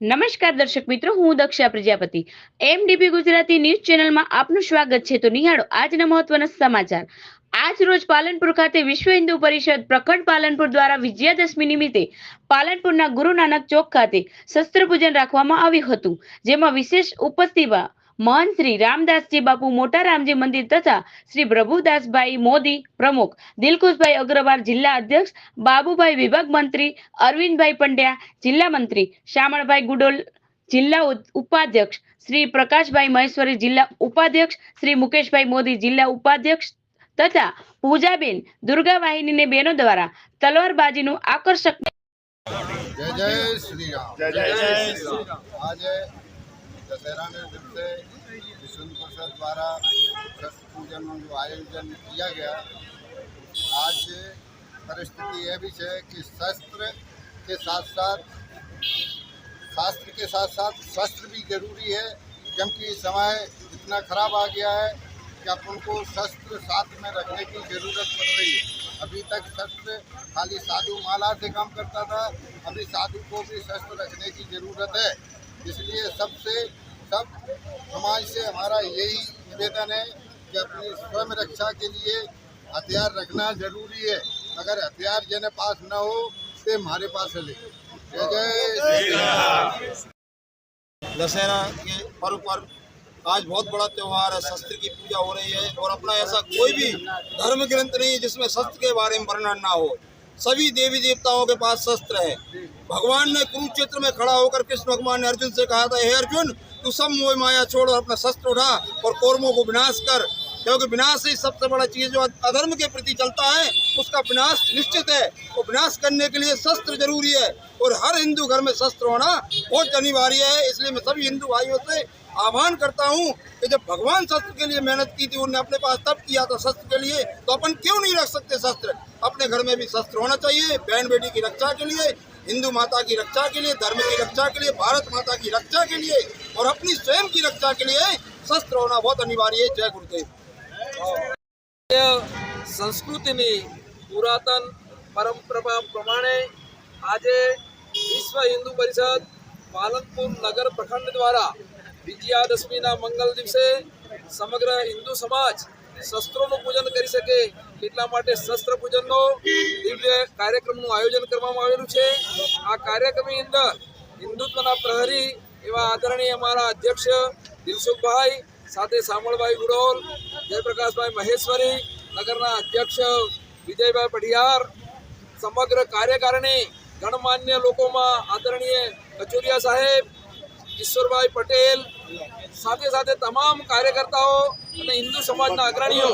નમસ્કાર દર્શક મિત્રો, હું દક્ષા પ્રજાપતિ. એમડીપી ગુજરાતી ન્યૂઝ ચેનલમાં આપનું સ્વાગત છે તો નિહાળો આજના મહત્વના સમાચાર. આજ રોજ પાલનપુર ખાતે વિશ્વ હિન્દુ પરિષદ પ્રખંડ પાલનપુર દ્વારા વિજયાદશમી નિમિત્તે પાલનપુરના ગુરુ નાનક ચોક ખાતે શસ્ત્ર પૂજન રાખવામાં આવ્યું હતું, જેમાં વિશેષ ઉપસ્થિતિમાં મહંત શ્રી રામદાસજી બાપુ મોટા રામજી મંદિર તથા શ્રી પ્રભુદાસભાઈ મોદી પ્રમુખ દિલકુશભાઈ અગ્રવાલ જિલ્લા અધ્યક્ષ બાબુભાઈ વિભાગ મંત્રી અરવિંદભાઈ પંડ્યા જિલ્લા મંત્રી શામળભાઈ ગુડોલ જિલ્લા ઉપાધ્યક્ષ શ્રી પ્રકાશભાઈ મહેશ્વરી જિલ્લા ઉપાધ્યક્ષ શ્રી મુકેશભાઈ મોદી જિલ્લા ઉપાધ્યક્ષ તથા પૂજાબેન દુર્ગા વાહિનીને બહેનો દ્વારા તલવારબાજીનું આકર્ષક જય જય શ્રી રામ જય જય શ્રી રામ. આજે दशहरा के दिन से हिंदू परिषद द्वारा शस्त्र पूजन जो आयोजन किया गया, आज परिस्थिति यह भी है कि शस्त्र के साथ साथ, शास्त्र के साथ साथ शस्त्र भी ज़रूरी है, क्योंकि समय इतना खराब आ गया है कि अपन को शस्त्र साथ में रखने की ज़रूरत पड़ रही है। अभी तक शस्त्र खाली साधु माला से काम करता था, अभी साधु को भी शस्त्र रखने की ज़रूरत है। इसलिए सबसे सब समाज से हमारा यही निवेदन है कि अपनी स्वयं रक्षा के लिए हथियार रखना जरूरी है अगर हथियार जिन्हें पास न हो तो हमारे पास है जय जय श्री राम दशहरा के पर्व पर आज बहुत बड़ा त्यौहार है शस्त्र की पूजा हो रही है और अपना ऐसा कोई भी धर्म ग्रंथ नहीं है जिसमें शस्त्र के बारे में वर्णन ना हो सभी देवी देवताओं के पास शस्त्र है। भगवान ने कुरुक्षेत्र में खड़ा होकर कृष्ण भगवान ने अर्जुन से कहा था, हे अर्जुन, तू सब मोह माया छोड़ और अपना शस्त्र उठा और कौरवों को विनाश कर। क्योंकि विनाश ही सबसे बड़ा चीज़ जो अधर्म के प्रति चलता है, उसका विनाश निश्चित है। वो विनाश करने के लिए शस्त्र ज़रूरी है। और हर हिंदू घर में शस्त्र होना बहुत अनिवार्य है, इसलिए मैं सभी हिंदू भाइयों से आह्वान करता हूँ कि जब भगवान शस्त्र के लिए मेहनत की थी उन्होंने अपने पास तब किया था शस्त्र के लिए तो अपन क्यों नहीं रख सकते शस्त्र अपने घर में भी शस्त्र होना चाहिए बहन बेटी की रक्षा के लिए हिंदू माता की रक्षा के लिए धर्म की रक्षा के लिए भारत माता की रक्षा के लिए और अपनी स्वयं की रक्षा के लिए शस्त्र होना बहुत अनिवार्य है जय गुरुदेव સંસ્કૃતિની પુરાતન પરંપરા પ્રમાણે આજે વિશ્વ હિન્દુ પરિષદ પાલનપુર નગર પ્રખંડ દ્વારા વિજયાદશમીના મંગલ દિવસે સમગ્ર હિન્દુ સમાજ શસ્ત્રોનું પૂજન કરી શકે એટલા માટે શસ્ત્ર પૂજનનો દિવ્ય કાર્યક્રમનું આયોજન કરવામાં આવેલું છે. આ કાર્યક્રમની અંદર હિન્દુત્વના પ્રહરી એવા આદરણીય અમારા અધ્યક્ષ દિલસુખભાઈ, સાથે સામળભાઈ ગુડોલ જયપ્રકાશભાઈ મહેશ્વરી, નગરના અધ્યક્ષ વિજયભાઈ પઢિયાર, સમગ્ર કાર્યકારિણી ગણમાન્ય લોકોમાં આદરણીય કચોરિયા સાહેબ ઈશ્વરભાઈ પટેલ સાથે સાથે તમામ કાર્યકર્તાઓ અને હિન્દુ સમાજના અગ્રણીઓ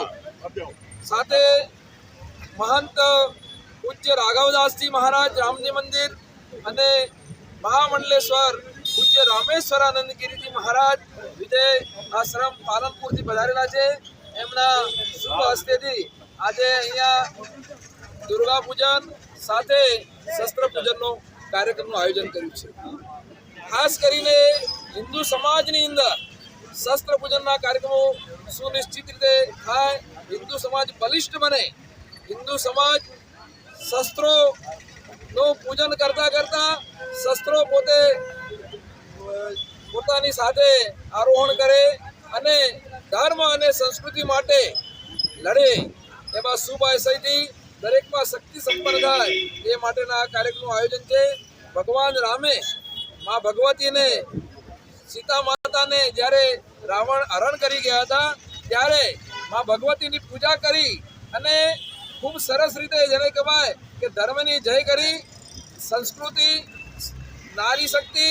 સાથે મહંત પૂજ્ય રાઘવદાસજી મહારાજ, રામજી મંદિર અને મહામંડલેશ્વર પૂજ્ય રામેશ્વરાનંદ ગિરિજી મહારાજ વિજય આશ્રમ પાલનપુરથી પધારેલા છે. એમના શુભ હસ્તેથી આજે અહીંયા દુર્ગા પૂજન સાથે શસ્ત્ર પૂજનનો કાર્યક્રમનું આયોજન કર્યું છે. ખાસ કરીને હિન્દુ સમાજની અંદર શસ્ત્ર પૂજનના કાર્યક્રમો સુનિશ્ચિત રીતે થાય, હિન્દુ સમાજ બલિષ્ઠ બને, હિન્દુ સમાજ શસ્ત્રોનું પૂજન કરતા કરતા શસ્ત્રો પોતે પોતાની સાથે આરોહણ કરે અને ધર્મ અને સંસ્કૃતિ માટે લડે. એમાં શુભ આશયથી દરેકમાં શક્તિ સંપન્ન થાય. એ માટેના આ કાર્યક્રમનું આયોજન છે. ભગવાન રામે મા ભગવતીને, સીતા માતાને જ્યારે રાવણ હરણ કરી ગયા હતા, ત્યારે મા ભગવતીની પૂજા કરી અને ખૂબ સરસ રીતે જેને કહેવાય કે ધર્મની જય કરી, સંસ્કૃતિ, નારી શક્તિ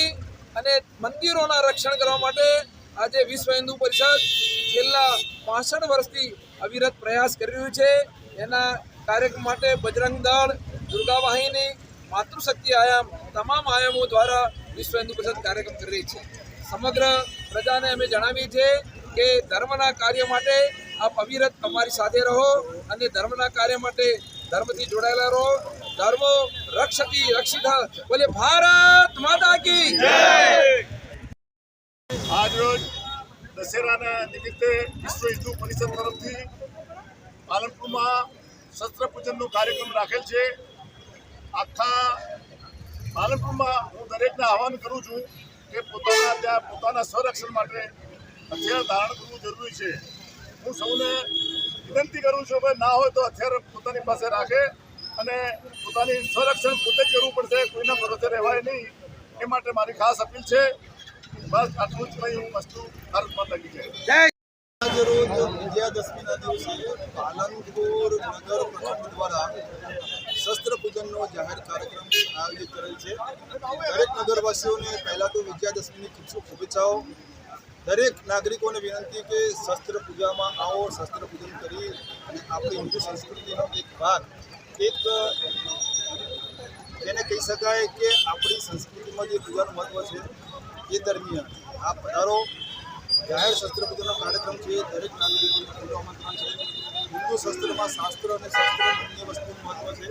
અને મંદિરોના રક્ષણ કરવા માટે આજે વિશ્વ હિન્દુ પરિષદ છેલ્લા પાસઠ વર્ષથી અવિરત પ્રયાસ કરી રહ્યું છે. એના કાર્યક્રમ માટે બજરંગ દળ દુર્ગા વાહિની માતૃશક્તિ આયામ, તમામ આયામો દ્વારા વિશ્વ હિન્દુ પરિષદ કાર્યક્રમ કરી રહી છે. સમગ્ર પ્રજાને અમે જણાવીએ છીએ કે ધર્મના કાર્ય માટે આપ અવિરત અમારી સાથે રહો અને ધર્મના કાર્ય માટે ધર્મથી જોડાયેલા રહો. ધર્મ રક્ષતી, રક્ષિતા, બોલે ભારત માતા કી આજરોજ દશેરાના નિમિત્તે વિશ્વ હિન્દુ પરિષદ તરફથી પાલનપુરમાં શસ્ત્ર પૂજનનો કાર્યક્રમ રાખેલ છે. આખા પાલનપુરમાં હું દરેકને આહવાન કરું છું કે પોતાના ત્યાં પોતાના સંરક્ષણ માટે હથિયાર ધારણ કરવું જરૂરી છે. હું સૌને વિનંતી કરું છું કે ના હોય તો હથિયાર પોતાની પાસે રાખે અને પોતાની સંરક્ષણ પોતે જ કરવું પડશે, કોઈના ભરોસે રહેવાય નહીં. એ માટે મારી ખાસ અપીલ છે. બસ આટલું જ કહી હું વસ્તુ ભારતમાં લગી જાય રોજ વિજયાદશમીના દિવસે પાલનપુર નગર પ્રખંડ દ્વારા શસ્ત્ર પૂજનનો જાહેર કાર્યક્રમ આયોજિત કરેલ છે. દરેક નગરવાસીઓને પહેલાં તો વિજયાદશમીની ખૂબ ખૂબ શુભેચ્છાઓ. દરેક નાગરિકોને વિનંતી કે શસ્ત્ર પૂજામાં આવો, શસ્ત્ર પૂજન કરી અને આપણી હિન્દુ સંસ્કૃતિનો એક ભાગ. એક જેને કહી શકાય કે આપણી સંસ્કૃતિમાં જે પૂજાનું મહત્વ છે એ દરમિયાન. આ પધારો જાહેર શસ્ત્ર કાર્યક્રમ છે, દરેક નાગરિકોને ખુલ્લું આમંત્રણ છે. હિન્દુ શસ્ત્રમાં શાસ્ત્ર અને શસ્ત્ર બંને વસ્તુનું મહત્વ છે.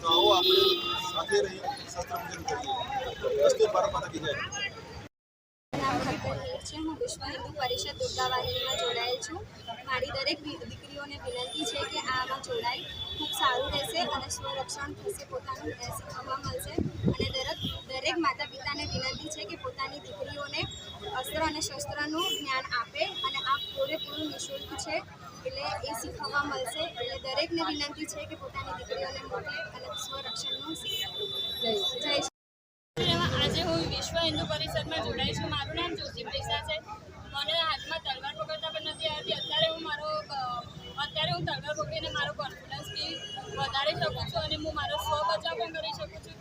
તો આવો આપણે સાથે રહી શસ્ત્ર કરીએ. વસ્તુ પરંપરા કી હું વિશ્વ હિન્દુ પરિષદ દુર્ગાવાલીમાં જોડાયેલ છું. મારી દરેક દીકરીઓને વિનંતી છે કે આમાં જોડાય ખૂબ સારું રહેશે અને સ્વરક્ષણ થશે, પોતાનું શીખવા મળશે. અને દરેક દરેક માતા પિતાને વિનંતી છે કે પોતાની અસ્ત્ર અને શસ્ત્રનું જ્ઞાન આપે અને આ પૂરેપૂરું નિઃશુલ્ક છે. એટલે એ શીખવવા મળશે. એટલે દરેકને વિનંતી છે કે પોતાની દીકરીઓને મોકલે અને સ્વરક્ષણનું શીખવું જય આજે હું વિશ્વ હિન્દુ પરિષદમાં જોડાઈ છું. મારું નામ જ્યોતિ પ્રેસા છે. મને હાથમાં તલવાર પકડતા પણ નથી આવતી અત્યારે હું મારો અત્યારે હું તલવાર પકડીને મારો કોન્ફિડન્સથી વધારી શકું છું અને હું મારો સ્વ બચાવ પણ કરી શકું છું.